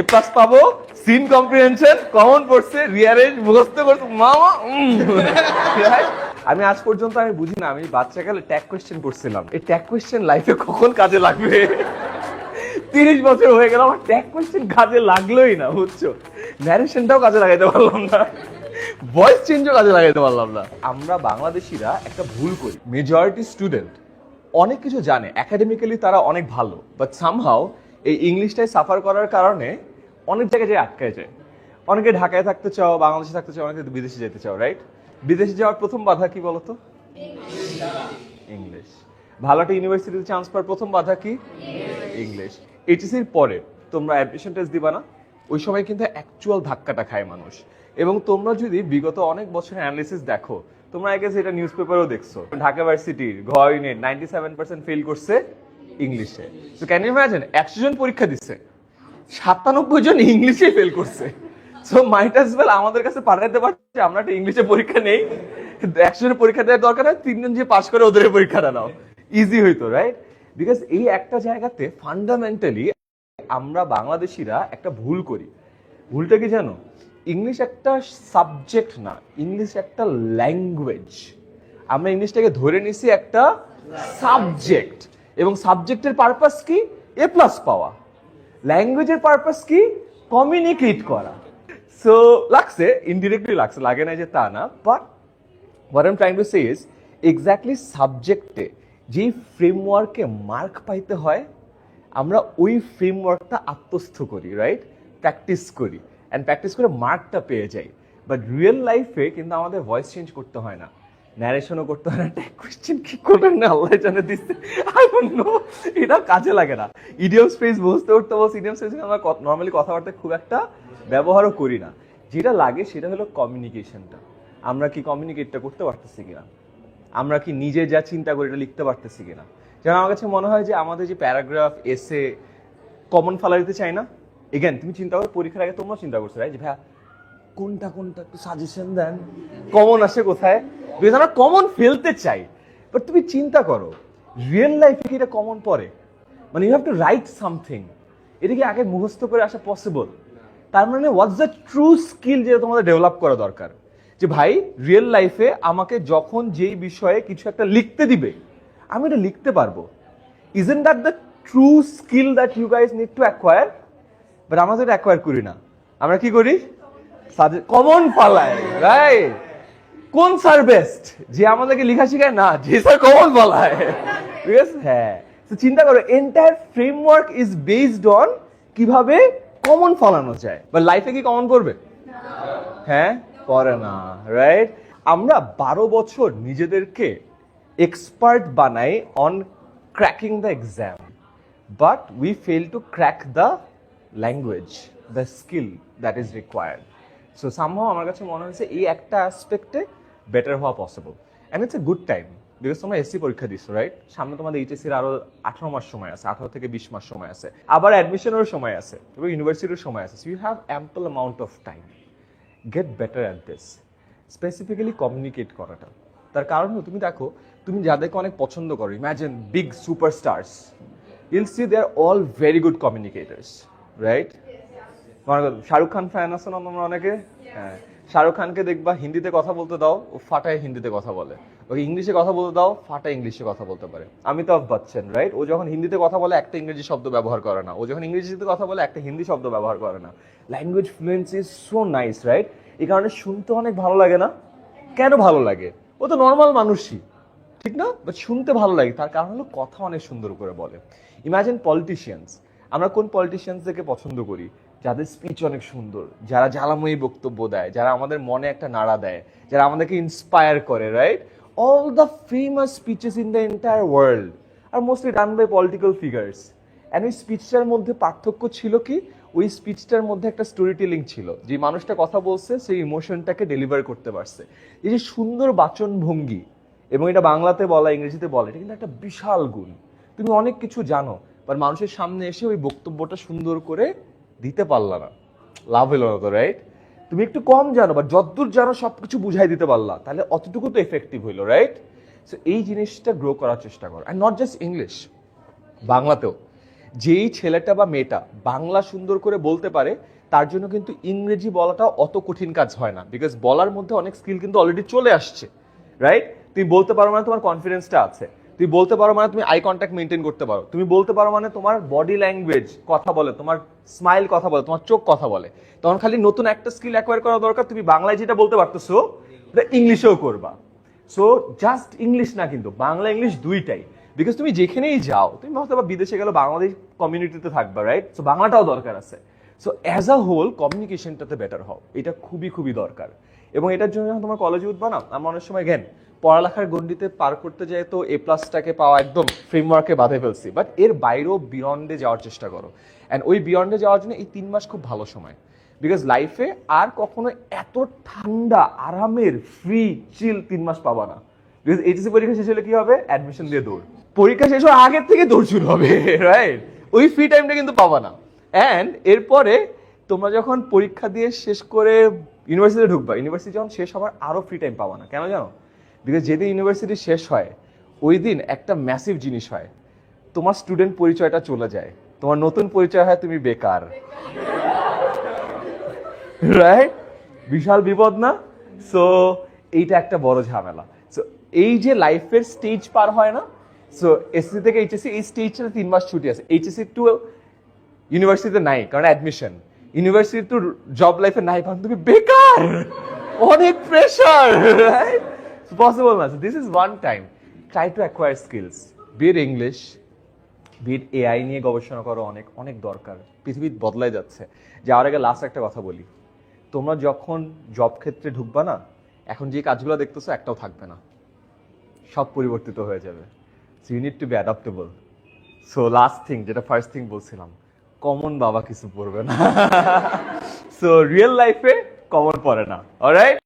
এ plus পাবো seen comprehension common পড়ছে rearrange মুখস্থ করতে মামা আমি আজ পর্যন্ত আমি বুঝি না, আমি বাচ্চাকালে ট্যাগ কোয়েশ্চেন করছিলাম। এই ট্যাগ কোয়েশ্চেন লাইফে কখন কাজে লাগবে? তিরিশ বছর হয়ে গেল, আমার ট্যাগ কোয়েশ্চেন কাজে লাগলোই না, বুঝছ? ন্যারেশনটাও কাজে লাগাইতে পারলাম না। ভয়েস চেঞ্জও কাজে লাগাইতে পারলাম না। আমরা বাংলাদেশিরা একটা ভুল করি। মেজরিটি স্টুডেন্ট অনেক কিছু জানে একাডেমিক্যালি তারা অনেক ভালো বাট সামহাও এই ইংলিশটাই সাফার করার কারণে অনেক জায়গায় যায় আটকায় যায়। অনেকে ঢাকায় থাকতে চাও বাংলাদেশে থাকতে চাও অনেকে বিদেশে যেতে চাও রাইট বিদেশে যাওয়ার প্রথম বাধা কি বলতো? ইংলিশ ভালো একটা ইউনিভার্সিটিতে চান্স পাওয়ার প্রথম বাধা কি? ইংলিশ এইচএসির পরে তোমরা অ্যাডমিশন টেস্ট দিবা না? ওই সময় কিন্তু অ্যাকচুয়াল ধাক্কাটা খায় মানুষ। এবং তোমরা যদি বিগত অনেক বছরের অ্যানালিসিস দেখো তোমরা আগে এটা নিউজ পেপারও দেখছ। ঢাকা ভার্সিটির ঘ unit ninety seven percent fail করছে। ইংলিশে। তো ক্যান ইউ ইমাজিন একশো জন পরীক্ষা দিচ্ছে। সাতানব্বই জন ইংলিশে ফেল করছে। সো মাইট অ্যাজ ওয়েল আমাদের কাছে পাঠাতে পারছে, আমরা একটা ইংলিশে পরীক্ষা নেই। একশো জনের পরীক্ষা দেওয়ার দরকার হয়, তিনজন যে পাশ করে ওদের পরীক্ষাটা নাও। ইজি হইতো রাইট বিকজ এই একটা জায়গাতে ফান্ডামেন্টালি আমরা বাংলাদেশিরা একটা ভুল করি। ভুলটা কি জানো? ইংলিশ একটা সাবজেক্ট না ইংলিশ একটা ল্যাঙ্গুয়েজ আমরা ইংলিশটাকে ধরে নিছি একটা সাবজেক্ট এবং সাবজেক্টের পারপাস কি? এ প্লাস পাওয়া। ল্যাঙ্গুয়েজের পারপাস কি? কমিউনিকেট করা। সো লাগছে ইনডিরেক্টলি লাগছে, লাগে না যে তা না but what am trying to say is exactly সাবজেক্টে যেই ফ্রেমওয়ার্কে মার্ক পাইতে হয়, আমরা ওই ফ্রেমওয়ার্কটা আত্মস্থ করি রাইট প্র্যাকটিস করি। অ্যান্ড প্র্যাকটিস করে মার্কটা পেয়ে যাই। বাট রিয়েল লাইফে কিন্তু আমাদের ভয়েস চেঞ্জ করতে হয় না। ন্যারেশনও করতে হয় না। ট্যাগ কোয়েশ্চেন কি করবেন না? আল্লাহ জানে দিচ্ছে। আই ডোন্ট নো এটা কাজে লাগে না। ইডিয়াম স্পেস বসতে উঠতে বসে ইডিয়াম স্পেস আমরা নর্মালি কথাবার্তা খুব একটা ব্যবহারও করি না। যেটা লাগে সেটা হলো কমিউনিকেশনটা আমরা কি কমিউনিকেটটা করতে পারতেছি কিনা? আমরা কি নিজে যা চিন্তা করি এটা লিখতে পারতেছি কিনা? যেমন আমার কাছে মনে হয় যে আমাদের যে প্যারাগ্রাফ এসে কমন ফালা দিতে চাই না? এগেন তুমি চিন্তা করো, পরীক্ষার আগে তোমরা চিন্তা করছ রাইট ভাইয়া কোনটা কোনটা একটু সাজেশন দেন। কমন আসে কোথায়? বিকজ আমরা কমন ফেলতে চাই। বাট তুমি চিন্তা করো রিয়েল লাইফে কি এটা কমন পড়ে? মানে you have to write something এটা কি আগে মুখস্থ করে আসা পসিবল তার মানে হোয়াটস দ্য ট্রু স্কিল যেটা তোমাদের ডেভেলপ করা দরকার? যে ভাই রিয়েল লাইফে আমাকে যখন যেই বিষয়ে কিছু একটা লিখতে দিবে, আমি এটা লিখতে পারব। Isn't that the true skill that you guys need to acquire but আমরা তো এটা অ্যাকোয়ার করি না। আমরা কি করি? কমন পালায় রাইট কোন স্যার বেস্ট যে আমাদেরকে লেখা শেখায়? না, যে স্যার কমন পালায়। হ্যাঁ। তো চিন্তা করো entire framework is based on কীভাবে কমন ফলানো যায়। বা লাইফে কি কমন করবে? হ্যাঁ? করে না রাইট আমরা বারো বছর নিজেদেরকে এক্সপার্ট বানাই on cracking the exam but we fail to crack the language the skill that is required so somehow আমার কাছে মনে হয়েছে এই একটা অ্যাসপেক্টে বেটার হওয়া possible and it's a good time because তোমরা এসসি পরীক্ষা দিচ্ছ রাইট সামনে তোমাদের এইচএসির আরও আঠারো মাস সময় আছে, আঠারো থেকে বিশ মাস সময় আছে। আবার অ্যাডমিশনেরও সময় আছে, এবং ইউনিভার্সিটির সময় আছে। So you have ample amount of time get better at this specifically communicate করাটা। তার কারণ হলো, তুমি দেখো, তুমি যাদেরকে অনেক পছন্দ করো imagine big super superstars I'll see they are all very good communicators right Shahrukh Khan fan আছে না তোমরা অনেকে? হ্যাঁ। শাহরুখ খানকে দেখবা হিন্দিতে কথা বলতে দাও, ও ফাটায় হিন্দিতে কথা বলে। ওকে ইংলিশে কথা বলতে দাও ফাটা ইংলিশে কথা বলতে পারে। অমিতাভ বচ্চন রাইট ও যখন হিন্দিতে কথা বলে, একটা ইংরেজি শব্দ ব্যবহার করে না। ও যখন ইংরেজিতে কথা বলে, একটা হিন্দি শব্দ ব্যবহার করে না। Language fluency is so nice right এই কারণে শুনতে অনেক ভালো লাগে না। কেন ভালো লাগে? ও তো নর্মাল মানুষই, ঠিক না? বাট শুনতে ভালো লাগে। তার কারণ হলো কথা অনেক সুন্দর করে বলে। ইমাজিন পলিটিশিয়ানস আমরা কোন পলিটিশিয়ানসদেরকে পছন্দ করি? যাদের স্পিচ অনেক সুন্দর, যারা জ্বালাময়ী বক্তব্য দেয়, যারা আমাদের মনে একটা নাড়া দেয়, যারা আমাদেরকে ইন্সপায়ার করে right all the famous speeches in the entire world are mostly done by political figures and ওই স্পিচটার মধ্যে পার্থক্য ছিল কি? ওই স্পিচটার মধ্যে একটা স্টোরি টেলিং ছিল। যে মানুষটা কথা বলছে, সেই ইমোশনটাকে ডেলিভার করতে পারছে। এই যে সুন্দর বাচন ভঙ্গি এবং এটা বাংলাতে বলা, ইংরেজিতে বলা, এটা কিন্তু একটা বিশাল গুণ। তুমি অনেক কিছু জানো বা মানুষের সামনে এসে ওই বক্তব্যটা সুন্দর করে দিতে পারলা না। লাভ হলো না তো রাইট তুমি একটু কম জানো বা যতদূর জানো সবকিছু বুঝাই দিতে পারলা, তাহলে অতটুকু তো এফেক্টিভ হইল রাইট সো এই জিনিসটা গ্রো করার চেষ্টা করো। অ্যান্ড নট জাস্ট ইংলিশ বাংলাতেও। যেই ছেলেটা বা মেয়েটা বাংলা সুন্দর করে বলতে পারে, তার জন্য কিন্তু ইংরেজি বলাটা অত কঠিন কাজ হয় না। বিকজ বলার মধ্যে অনেক স্কিল কিন্তু অলরেডি চলে আসছে রাইট তুমি বলতে পারো মানে তোমার কনফিডেন্সটা আছে। তুমি বলতে পারো মানে তুমি আই কন্ট্যাক্ট মেনটেন করতে পারো। তুমি বলতে পারো মানে তোমার বডি ল্যাঙ্গুয়েজ কথা বলে, তোমার স্মাইল কথা বলে, তোমার চোখ কথা বলে। তখন খালি নতুন একটা স্কিল অ্যাকোয়ার করা দরকার, তুমি বাংলায় যেটা বলতে পারতেছো ওটা ইংলিশেও করবা। সো জাস্ট ইংলিশ না কিন্তু, বাংলা ইংলিশ দুইটাই। বিকজ তুমি যেখানেই যাও, তুমি বা বিদেশে গেলে বাংলাদেশ কমিউনিটিতে থাকবা রাইট সো বাংলাটাও দরকার আছে। সো অ্যাজ আ হোল কমিউনিকেশনটাতে বেটার হও। এটা খুবই খুবই দরকার। এবং এটার জন্য যখন তোমার কলেজে উঠবা না, আমরা অনেক সময় জ্ঞান পড়ালেখার গণ্ডিতে পার করতে যাই, তো এ প্লাসটাকে পাওয়া একদম ফ্রেমওয়ার্কে বাঁধে ফেলছি। বাট এর বাইরেও বিয়ন্ডে যাওয়ার চেষ্টা করো। অ্যান্ড ওই বিয়ন্ডে যাওয়ার জন্য এই তিন মাস খুব ভালো সময়। বিকজ লাইফে আর কখনো এত ঠান্ডা, আরামের ফ্রি চিল তিন মাস পাবা না। বিকজ এইচএসসি পরীক্ষা শেষ হলে কি হবে? অ্যাডমিশন দিয়ে দৌড়। পরীক্ষা শেষ হওয়ার আগের থেকে দৌড় শুরু হবে রাইট ওই ফ্রি টাইমটা কিন্তু পাবা না। অ্যান্ড এরপরে তোমরা যখন পরীক্ষা দিয়ে শেষ করে ইউনিভার্সিটিতে ঢুকবা ইউনিভার্সিটি যখন শেষ হবার আরও ফ্রি টাইম পাবা না, কেন জানো? বিকজ যেদিন ইউনিভার্সিটি শেষ হয় ওই দিন একটা ম্যাসিভ জিনিস হয়। তোমার স্টুডেন্ট পরিচয়টা চলে যায়। তোমার নতুন পরিচয় হয় তুমি বেকার। রাইট বিশাল বিপদ না? সো এইটা একটা বড় ঝামেলা। সো এই যে লাইফের স্টেজ পার হয় না সো এসএসসি থেকে এইচএসসি এই স্টেজটা তিন মাস ছুটি আছে। এইচএসসি টু ইউনিভার্সিটিতে নাই, কারণ অ্যাডমিশন ইউনিভার্সিটি টু জব লাইফে নাই, কারণ তুমি বেকার! অনেক প্রেশার রাইট পসিবল না this is one time try to acquire skills bit English bit AI নিয়ে গবেষণা করো, অনেক অনেক দরকার। পৃথিবী বদলাই যাচ্ছে। যাওয়ার আগে লাস্ট একটা কথা বলি। তোমরা যখন জব ক্ষেত্রে ঢুকবা না, এখন যে কাজগুলো দেখতেছো, একটাও থাকবে না। সব পরিবর্তিত হয়ে যাবে। So you need to be adaptable so last thing যেটা ফার্স্ট থিং বলছিলাম কমন বাবা কিছু পড়বে না। সো রিয়েল লাইফে কমন পড়ে না অলরাইট